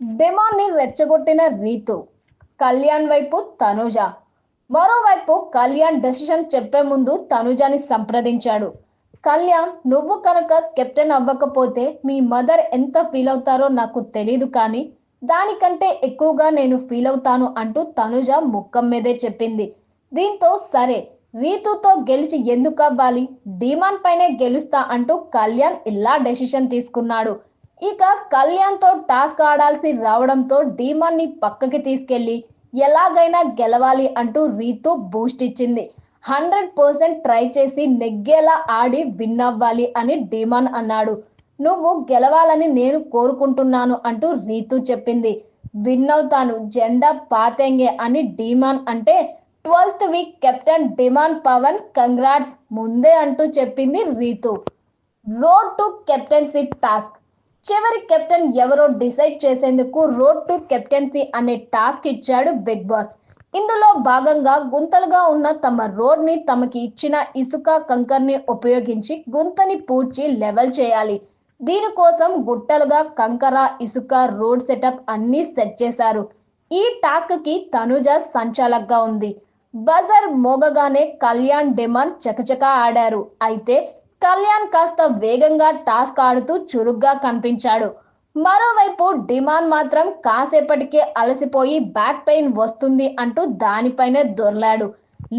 డిమాండ్ని రెచ్చగొట్టిన రీతు కళ్యాణ్ వైపు తనుజ. మరోవైపు కళ్యాణ్ డెసిషన్ చెప్పే ముందు తనుజని సంప్రదించాడు. కళ్యాణ్ నువ్వు కనుక కెప్టెన్ అవ్వకపోతే మీ మదర్ ఎంత ఫీల్ అవుతారో నాకు తెలీదు కానీ దానికంటే ఎక్కువగా నేను ఫీల్ అవుతాను అంటూ తనుజ ముఖం మీదే చెప్పింది. దీంతో సరే రీతుతో గెలిచి ఎందుకు అవ్వాలి డిమాండ్ పైనే గెలుస్తా అంటూ కళ్యాణ్ ఇలా డెసిషన్ తీసుకున్నాడు. ఇక కళ్యాణ్తో టాస్క్ ఆడాల్సి రావడంతో డీమాన్ని పక్కకి తీసుకెళ్ళి ఎలాగైనా గెలవాలి అంటూ రీతు బూస్ట్ ఇచ్చింది. హండ్రెడ్ పర్సెంట్ ట్రై చేసి నెగ్గేలా ఆడి విన్ అవ్వాలి అని డీమాన్ అన్నాడు. నువ్వు గెలవాలని నేను కోరుకుంటున్నాను అంటూ రీతు చెప్పింది. విన్ అవుతాను జెండా పాతెంగే అని డీమాన్ అంటే twelfth week captain demon Pavan congrats ముందే అంటూ చెప్పింది Ritu. Road to captaincy task. చివరి కెప్టెన్ ఎవరో డిసైడ్ చేసేందుకు రోడ్ టు కెప్టెన్సీ అనే టాస్క్ ఇచ్చాడు బిగ్ బాస్. ఇందులో భాగంగా గుంతలుగా ఉన్న తమ రోడ్ని తమకి ఇచ్చిన ఇసుక కంకర్ని ఉపయోగించి గుంతని పూడ్చి లెవెల్ చేయాలి. దీనికోసం గుట్టలుగా కంకర ఇసుక రోడ్ సెటప్ అన్ని సెట్ చేశారు. ఈ టాస్క్కి తనుజ సంచాలక్గా ఉంది. బజర్ మోగగానే కళ్యాణ్ డిమాండ్ చకచకా ఆడారు. అయితే కళ్యాణ్ కాస్త వేగంగా టాస్క్ ఆడుతూ చురుగ్గా కనిపించాడు. మరోవైపు డిమాండ్ మాత్రం కాసేపటికే అలసిపోయి బ్యాక్ పెయిన్ వస్తుంది అంటూ దానిపైనే దొర్లాడు.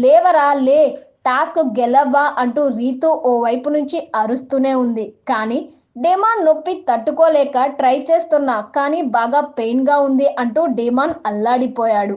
లేవరా లే టాస్క్ గెలవ్వా అంటూ రీతు ఓ వైపు నుంచి అరుస్తూనే ఉంది. కానీ డిమాండ్ నొప్పి తట్టుకోలేక ట్రై చేస్తున్నా కానీ బాగా పెయిన్గా ఉంది అంటూ డిమాండ్ అల్లాడిపోయాడు.